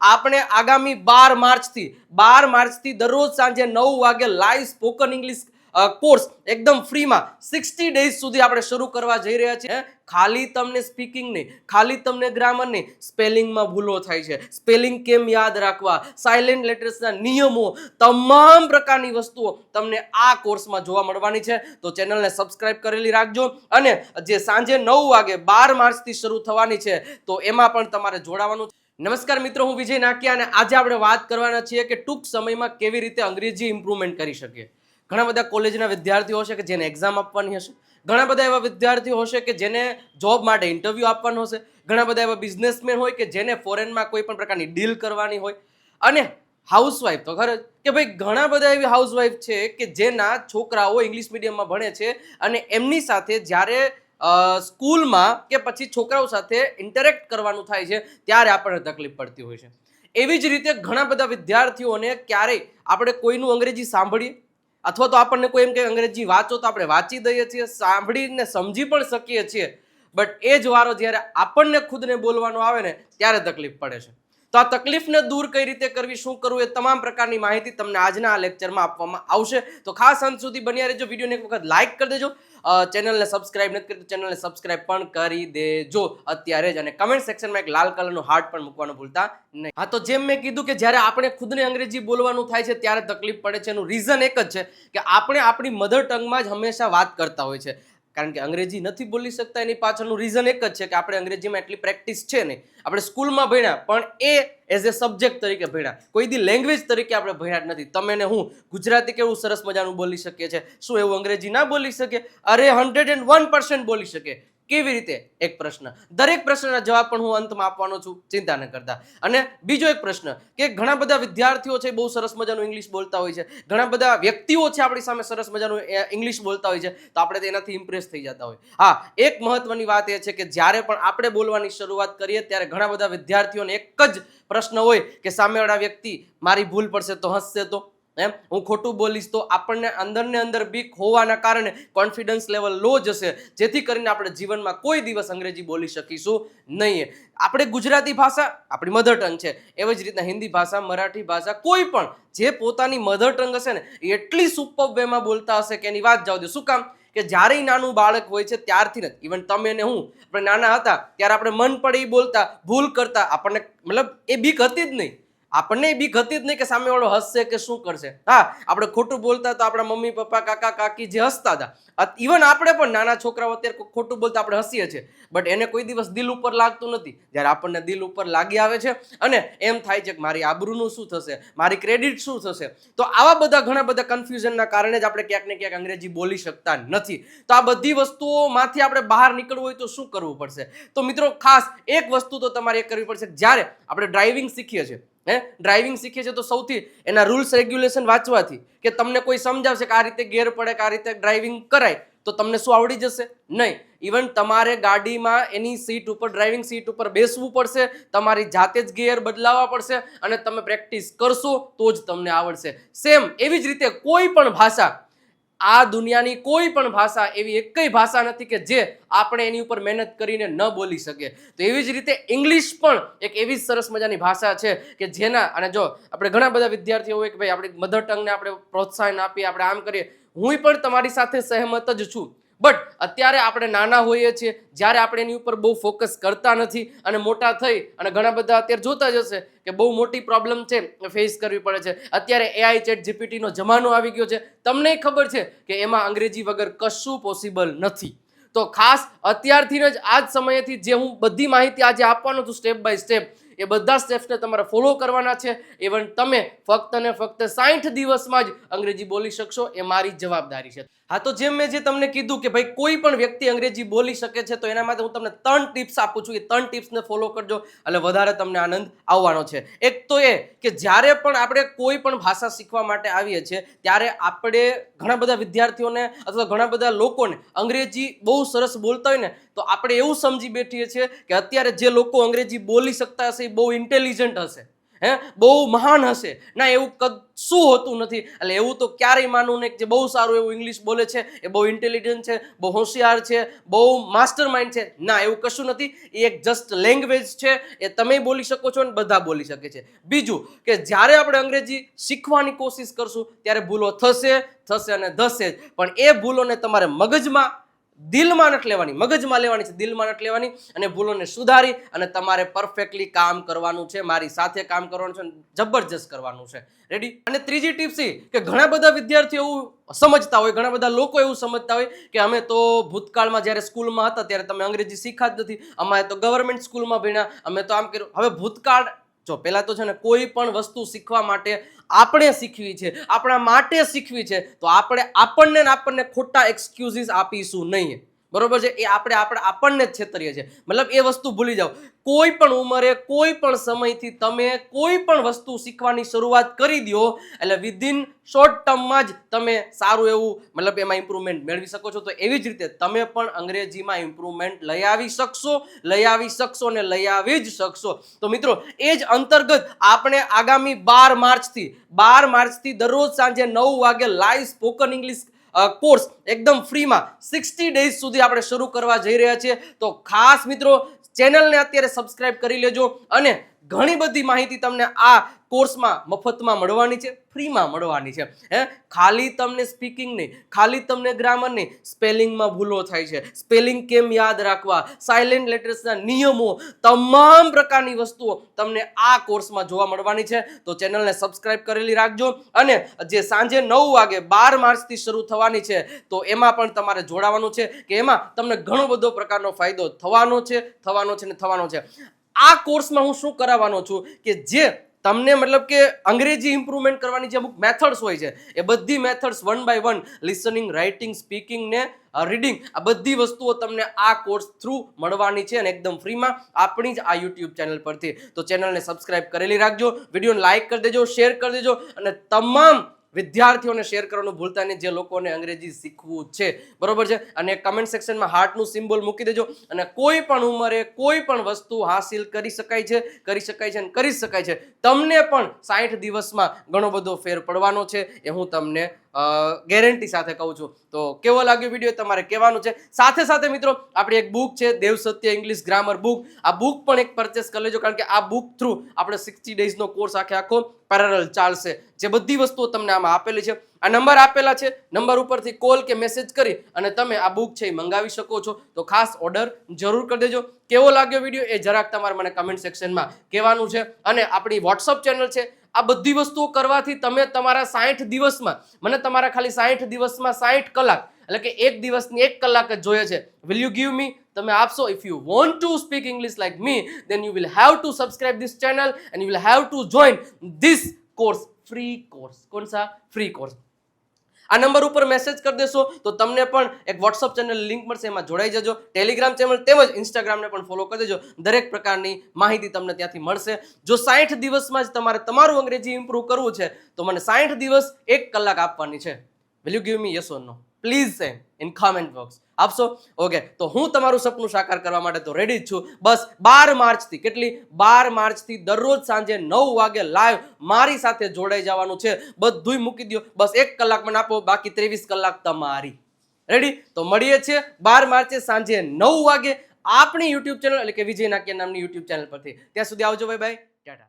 આપણે આગામી બાર માર્ચથી બાર માર્ચથી દરરોજ સાંજે નવ વાગે લાઈવ સ્પોકન ઇંગ્લિશ કોર્સ એકદમ ફ્રીમાં સિક્સટી ડેઝ સુધી આપણે શરૂ કરવા જઈ રહ્યા છીએ. ખાલી તમને સ્પીકિંગ નહીં, ખાલી તમને ગ્રામર નહીં સ્પેલિંગમાં ભૂલો થાય છે. સ્પેલિંગ કેમ યાદ રાખવા? સાયલેન્ટ લેટર્સના નિયમો, તમામ પ્રકારની વસ્તુઓ તમને આ કોર્સમાં જોવા મળવાની છે. તો ચેનલને સબસ્ક્રાઇબ કરેલી રાખજો અને જે સાંજે નવ વાગે બાર માર્ચથી શરૂ થવાની છે, તો એમાં પણ તમારે જોડાવાનું છે. નમસ્કાર મિત્રો, હું વિજય નાકિયા અને આજે આપણે વાત કરવાના છીએ કે ટૂંક સમયમાં કેવી રીતે અંગ્રેજી ઇમ્પ્રુવમેન્ટ કરી શકીએ. ઘણા બધા કોલેજના વિદ્યાર્થીઓ હશે કે જેને એક્ઝામ આપવાની હશે. ઘણા બધા એવા વિદ્યાર્થીઓ હશે કે જેને જોબ માટે ઇન્ટરવ્યૂ આપવાનો હશે. ઘણા બધા એવા બિઝનેસમેન હોય કે જેને ફોરેનમાં કોઈ પણ પ્રકારની ડીલ કરવાની હોય. અને હાઉસવાઈફ તો ખરે કે ભાઈ, ઘણા બધા એવી હાઉસવાઈફ છે કે જેના છોકરાઓ ઇંગ્લિશ મીડિયમમાં ભણે છે અને એમની સાથે જ્યારે સ્કૂલમાં કે પછી છોકરાઓ સાથે ઇન્ટરેક્ટ કરવાનું થાય છે, ત્યારે આપણને તકલીફ પડતી હોય છે. એવી જ રીતે ઘણા બધા વિદ્યાર્થીઓને ક્યારેય આપણે કોઈનું અંગ્રેજી સાંભળીએ, અથવા તો આપણને કોઈ એમ કે અંગ્રેજી વાંચો તો આપણે વાંચી દઈએ છીએ, સાંભળીને સમજી પણ શકીએ છીએ. બટ એ જ વારો જ્યારે આપણને ખુદને બોલવાનો આવે ને, ત્યારે તકલીફ પડે છે. તો આ તકલીફને દૂર કઈ રીતે કરવી, શું કરવું, એ તમામ પ્રકારની માહિતી તમને આજના આ લેક્ચરમાં આપવામાં આવશે. તો ખાસ અંત સુધી બન્યા રહેજો, વિડીયોને એક વખત લાઇક કરી દેજો. ચેનલને સબસ્ક્રાઇબ નથી કરી ચેનલને સબસ્ક્રાઇબ પણ કરી દેજો. અત્યારે જ અને કમેન્ટ સેક્શનમાં એક લાલ કલરનું હાર્ટ પણ મૂકવાનું ભૂલતા નહીં. હા, તો જેમ મેં કીધું કે જ્યારે આપણે ખુદને અંગ્રેજી બોલવાનું થાય છે ત્યારે તકલીફ પડે છે. એનું રીઝન એક જ છે કે આપણે આપણી મધર ટંગમાં જ હંમેશા વાત કરતા હોય છે. કારણ કે અંગ્રેજી નથી બોલી શકતા, એની પાછળનું રીઝન એક જ છે કે આપણે અંગ્રેજીમાં એટલી પ્રેક્ટિસ છે નહીં. આપણે સ્કૂલમાં ભણ્યા, પણ એ એઝ એ સબ્જેક્ટ તરીકે ભણ્યા. કોઈ દી લેંગ્વેજ તરીકે આપણે ભણ્યા જ નથી. તમે ને હું ગુજરાતી કેવું સરસ મજાનું બોલી શકીએ છીએ? શું એવું અંગ્રેજી ના બોલી શકીએ? અરે હંડ્રેડ એન્ડ વન પર્સન્ટ બોલી શકે કેવી રીતે? એક પ્રશ્ન. દરેક પ્રશ્નના જવાબ પણ હું અંતમાં આપવાનો છું, ચિંતા ન કરતા. અને બીજો એક પ્રશ્ન, કે ઘણા બધા વિદ્યાર્થીઓ છે બહુ સરસ મજાનું ઇંગ્લિશ બોલતા હોય છે. ઘણા બધા વ્યક્તિઓ છે આપણી સામે સરસ મજાનું ઇંગ્લિશ બોલતા હોય છે, તો આપણે તેનાથી ઇમ્પ્રેસ થઈ જતા હોય. હા, એક મહત્વની વાત એ છે કે જ્યારે પણ આપણે બોલવાની શરૂઆત કરીએ ત્યારે ઘણા બધા વિદ્યાર્થીઓને એક જ પ્રશ્ન હોય કે સામેવાળા વ્યક્તિ, મારી ભૂલ પડશે તો હસશે તો? એમ? હું ખોટું બોલીશ તો આપણને અંદર ને અંદર બીક હોવાના કારણે કોન્ફિડન્સ લેવલ લો જશે જેથી કરીને આપણે જીવનમાં કોઈ દિવસ અંગ્રેજી બોલી શકીશું નહીં. આપણે ગુજરાતી ભાષા, આપણી મધર ટંગ છે, એવી જ રીતના હિન્દી ભાષા, મરાઠી ભાષા, કોઈ પણ જે પોતાની મધર ટંગ હશે ને એટલી સુપર વેમાં બોલતા હશે કે એની વાત જાવ દે. શું કામ? કે જ્યારે નાનું બાળક હોય છે ત્યારથી જ ઇવન તમે ને હું, આપણે નાના હતા, ત્યારે આપણે મન પડે એ બોલતા, ભૂલ કરતા, આપણને મતલબ એ બીક હતી જ નહીં. આપણને બી હતી જ નહીં કે સામેવાળો હસશે કે શું કરશે. હા, આપણે ખોટું બોલતા તો આપણા મમ્મી, પપ્પા, કાકા, કાકી જે હસતા હતા. ઇવન આપણે પણ નાના છોકરાઓ અત્યારે ખોટું બોલતા આપણે હસીએ છીએ. બટ એને કોઈ દિવસ દિલ ઉપર લાગતું નથી. જ્યારે આપણને દિલ ઉપર લાગી આવે છે અને એમ થાય છે કે મારી આબરૂનું શું થશે? મારી ક્રેડિટ શું થશે? તો આવા બધા ઘણા બધા કન્ફ્યુઝનના કારણે જ આપણે ક્યાંક ને ક્યાંક અંગ્રેજી બોલી શકતા નથી. તો આ બધી વસ્તુઓમાંથી આપણે બહાર નીકળવું હોય તો શું કરવું પડશે? તો મિત્રો ખાસ એક વસ્તુ તો તમારે એ કરવી પડશે જ્યારે આપણે ડ્રાઇવિંગ શીખીએ છીએ હે? ડ્રાઇવિંગ શીખે છે તો સૌથી એના રૂલ્સ રેગ્યુલેશન વાંચવાથી કે તમને કોઈ સમજાવશે કે આ રીતે ગેર પડે, કે આ રીતે ડ્રાઇવિંગ કરાય, તો તમને શું આવડી જશે? નહીં. ઇવન તમારે ગાડીમાં એની સીટ ઉપર ડ્રાઇવિંગ સીટ ઉપર બેસવું પડશે, તમારી જાતે જ ગિયર બદલાવવા પડશે અને તમે પ્રેક્ટિસ કરશો તો જ તમને આવડશે. સેમ એવી જ રીતે કોઈ પણ ભાષા આ દુનિયાની કોઈ પણ ભાષા એવી એકય ભાષા નથી કે જે આપણે એની ઉપર મહેનત કરીને ન બોલી શકીએ. તો એવી જ રીતે ઇંગ્લિશ પણ એક એવી જ સરસ મજાની ભાષા છે કે જેના, અને જો આપણે ઘણા બધા વિદ્યાર્થીઓ હોય કે ભાઈ આપણી મધર ટંગને આપણે પ્રોત્સાહન આપીએ, આપણે આમ કરીએ, હું પણ તમારી સાથે સહેમત જ છું. બટ અત્યારે આપણે નાના હોઈએ છીએ, જ્યારે આપણે એની ઉપર બહુ ફોકસ કરતા નથી અને મોટા થઈ અને ઘણા બધા અત્યારે જોતા જ હશે કે બહુ મોટી પ્રોબ્લેમ છે ફેસ કરવી પડે છે. અત્યારે એઆઈ ચેટ જીપીટીનો જમાનો આવી ગયો છે. તમને ખબર છે કે એમાં અંગ્રેજી વગર કશું પોસિબલ નથી. તો ખાસ અત્યારથી જ આ જ સમયેથી જે હું બધી માહિતી આજે આપવાનો છું સ્ટેપ બાય સ્ટેપ એ બધા સ્ટેપ્સને તમારે ફોલો કરવાના છે. ઇવન તમે ફક્ત ને ફક્ત સાઠ દિવસમાં જ અંગ્રેજી બોલી શકશો, એ મારી જવાબદારી છે. હા, તો જેમ મેં જે તમને કીધું કે ભાઈ કોઈ પણ વ્યક્તિ અંગ્રેજી બોલી શકે છે, તો એના માટે હું તમને ત્રણ ટિપ્સ આપું છું. એ ત્રણ ટિપ્સને ફોલો કરજો, એટલે વધારે તમને આનંદ આવવાનો છે. એક તો એ કે જ્યારે પણ આપણે કોઈ પણ ભાષા શીખવા માટે આવીએ છીએ, ત્યારે આપણે ઘણા બધા વિદ્યાર્થીઓને અથવા ઘણા બધા લોકોને અંગ્રેજી બહુ સરસ બોલતા હોય ને તો આપણે એવું સમજી બેઠીએ છીએ કે અત્યારે જે લોકો અંગ્રેજી બોલી શકતા હશે એ બહુ ઇન્ટેલિજન્ટ હશે, હે? બહુ મહાન હશે. ના, એવું કશું હોતું નથી? એટલે એવું તો ક્યારેય માનવું નહીં જે બહુ સારું એવું ઇંગ્લિશ બોલે છે, એ બહુ ઇન્ટેલિજન્ટ છે, બહુ હોશિયાર છે, બહુ માસ્ટર માઇન્ડ છે. ના, એવું કશું નથી. એ એક જસ્ટ લેંગ્વેજ છે, એ તમે બોલી શકો છો ને બધા બોલી શકે છે. બીજું કે જ્યારે આપણે અંગ્રેજી શીખવાની કોશિશ કરશું, ત્યારે ભૂલો થશે થશે અને થશે જ. પણ એ ભૂલોને તમારે મગજમાં દિલમાં નથી લેવાની, મગજમાં લેવાની છે, દિલમાં નથી લેવાની અને ભૂલોને સુધારી અને તમારે પરફેક્ટલી કામ કરવાનું છે, મારી સાથે કામ કરવાનું છે જબરજસ્ત કરવાનું છે. રેડી અને ત્રીજી ટિપ્સ કે ઘણા બધા વિદ્યાર્થીઓ એવું સમજતા હોય, ઘણા બધા લોકો એવું સમજતા હોય કે અમે તો ભૂતકાળમાં જ્યારે સ્કૂલમાં હતા ત્યારે તમે અંગ્રેજી શીખા જ નથી, અમારે તો ગવર્મેન્ટ સ્કૂલમાં ભણ્યા, અમે તો આમ કર્યું. હવે ભૂતકાળ, જો પહેલાં તો છે ને કોઈ પણ વસ્તુ શીખવા માટે આપણે શીખવી છે, આપણા માટે શીખવી છે, તો આપણે આપણને આપણને ખોટા એક્સક્યુઝિસ આપીશું નહીં. બરોબર છે? એ આપણે આપણે આપણને જ છેતરીએ છીએ. મતલબ એ વસ્તુ ભૂલી જાઓ. કોઈ પણ ઉંમરે, કોઈ પણ સમયથી તમે કોઈ પણ વસ્તુ શીખવાની શરૂઆત કરી દો, એટલે વિધિન શોર્ટ ટર્મમાં જ તમે સારું એવું, મતલબ એમાં ઇમ્પ્રુવમેન્ટ મેળવી શકો છો. તો એવી જ રીતે તમે પણ અંગ્રેજીમાં ઇમ્પ્રુવમેન્ટ લઈ આવી શકશો, લઈ આવી શકશો ને લઈ આવી જ શકશો. તો મિત્રો, એ જ અંતર્ગત આપણે આગામી બાર માર્ચથી બાર માર્ચથી દરરોજ સાંજે નવ વાગે લાઈવ સ્પોકન ઇંગ્લિશ કોર્સ એકદમ ફ્રીમાં સિક્સટી ડેઝ સુધી આપણે શરૂ કરવા જઈ રહ્યા છીએ. તો ખાસ મિત્રો ચેનલને અત્યારે સબસ્ક્રાઇબ કરી લેજો અને ઘણી બધી માહિતી તમને આ કોર્સમાં મફતમાં મળવાની છે, ફ્રીમાં મળવાની છે. હે? ખાલી તમને સ્પીકિંગ નહીં, ખાલી તમને ગ્રામર નહીં, સ્પેલિંગમાં ભૂલો થાય છે. સ્પેલિંગ કેમ યાદ રાખવા? સાયલેન્ટ લેટર્સના નિયમો, તમામ પ્રકારની વસ્તુઓ તમને આ કોર્સમાં જોવા મળવાની છે. તો ચેનલને સબસ્ક્રાઇબ કરેલી રાખજો અને જે સાંજે નવ વાગે બાર માર્ચથી શરૂ થવાની છે, તો એમાં પણ તમારે જોડાવાનું છે કે એમાં તમને ઘણો બધો પ્રકારનો ફાયદો થવાનો છે થવાનો છે ને થવાનો છે. આ કોર્સમાં હું શું કરાવવાનો છું કે જે તમને મતલબ કે અંગ્રેજી ઇમ્પ્રુવમેન્ટ કરવાની જે અમુક મેથડ્સ હોય છે, એ બધી methods one by one listening writing speaking ને રીડિંગ આ બધી વસ્તુઓ તમને આ કોર્સ થ્રુ મળવાની છે અને એકદમ ફ્રીમાં આપણી જ આ યુટ્યુબ ચેનલ પરથી. તો ચેનલને સબસ્ક્રાઇબ કરેલી રાખજો વિડીયોને લાઇક કરી દેજો શેર કરી દેજો અને તમામ વિદ્યાર્થીઓને શેર કરવાનું ભૂલતા નહીં. જે લોકોને અંગ્રેજી શીખવું છે, બરોબર છે? અને કમેન્ટ સેક્શનમાં હાર્ટનું સિમ્બોલ મૂકી દેજો અને કોઈ પણ ઉંમરે કોઈ પણ વસ્તુ હાસિલ કરી શકાય છે, કરી શકાય છે અને કરી શકાય છે. તમને પણ સાઠ દિવસમાં ઘણો બધો ફેર પડવાનો છે. એ હું તમને ગેરંટી સાથે કહું છું. તો કેવો લાગ્યો વીડિયો તમારે કહેવાનું છે. સાથે સાથે મિત્રો, આપણી એક બુક છે, Dev Satya English grammar book આ બુક પણ એક પરચેસ કરી લેજો, કારણ કે આ બુક થ્રુ આપણે સિક્સટી ડેઝનો કોર્સ આખે આખો પેરેરલ ચાલશે. જે બધી વસ્તુઓ તમને આમાં આપેલી છે. આ નંબર આપેલા છે. નંબર ઉપરથી કોલ કે મેસેજ કરી અને તમે આ બુક છે એ મંગાવી શકો છો. તો ખાસ ઓર્ડર જરૂર કરી દેજો. કેવો લાગ્યો વીડિયો એ જરાક તમારે મને કમેન્ટ સેક્શનમાં કહેવાનું છે. અને આપણી વોટ્સઅપ ચેનલ છે. આ બધી વસ્તુઓ કરવાથી તમે તમારા સાઠ દિવસમાં, મને તમારા ખાલી સાઠ દિવસમાં સાઠ કલાક, એટલે કે એક દિવસની એક કલાક જ જોઈએ છે. વિલ યુ ગીવ મી તમે આપશો? If you want to speak English like me then you will have to subscribe this channel and you will have to join this course free course કોણ સા? ફ્રી કોર્સ આ number ઉપર message કરી દેશો તો તમને પણ એક વોટ્સઅપ ચેનલ લિંક મળશે, એમાં જોડાઈ જજો. ટેલિગ્રામ ચેનલ તેમજ ઇન્સ્ટાગ્રામને પણ ફોલો કરી દેજો. દરેક પ્રકારની માહિતી તમને ત્યાંથી મળશે. જો સાઠ દિવસમાં જ તમારે તમારું અંગ્રેજી ઇમ્પ્રૂવ કરવું છે, તો મને સાઠ દિવસ એક કલાક આપવાની છે. Will you give me yes or no please send in comment box આપશો ઓકે તો હું તમારું સપનું સાકાર કરવા માટે તો રેડી જ છું. બસ બાર માર્ચથી, કેટલી? બાર માર્ચથી દરરોજ સાંજે નવ વાગે લાઈવ મારી સાથે જોડાઈ જવાનું છે. બધુંય મૂકી દો બસ એક કલાક મને આપો, બાકી ત્રેવીસ કલાક તમારી. રેડી તો મળીએ છીએ બાર માર્ચે સાંજે નવ વાગે આપણી યુટ્યુબ ચેનલ એટલે કે વિજય નાકિયા નામની યુટ્યુબ ચેનલ પરથી. ત્યાં સુધી આવજો ભાઈ બાય ટાટા